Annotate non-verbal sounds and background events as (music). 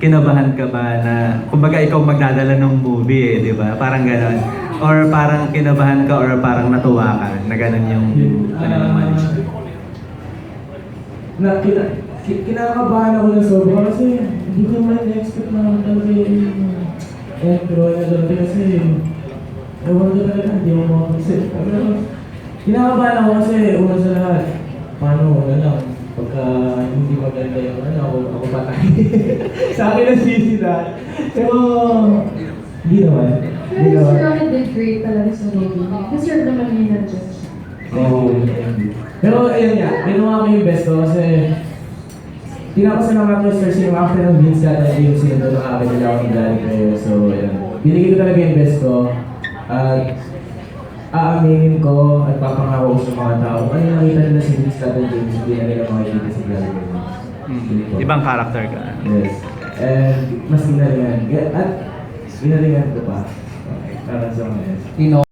kinabahan ka ba na, kumbaga ikaw magdadala ng movie eh, di ba? Parang gano'n. Or parang kinabahan ka or parang natuwa ka na gano'n yung ano naman. na kina, ki- kinakabahan ako ng sobra kasi hindi ko naman na-expect na talaga yung intro na dati kasi ewan ko talaga, hindi ako makapagsit. Pero kinakabahan ako kasi una sa lahat, hindi maganda yung ano, ako, ako patay. (laughs) sa akin ang sisi na. Pero, hindi naman. Hindi Pero naman. Sir Robin did great talaga sa movie. Deserve naman niya ng judge. Oo. Pero ayun nga, ginawa ko yung best ko kasi Pinapasalamat ko sir sino after ng Vince at yung sinundo ng akin nila akong galing kayo. So, ayun. Binigay ko talaga yung best ko. At aaminin ko at papangako ko sa mga tao. Ano yung nakita nila si James, hindi na nila makikita galing kayo. Mm. Ibang character ka. Yes. And mas ginalingan. At ginalingan ko pa. Okay, para sa mga yes.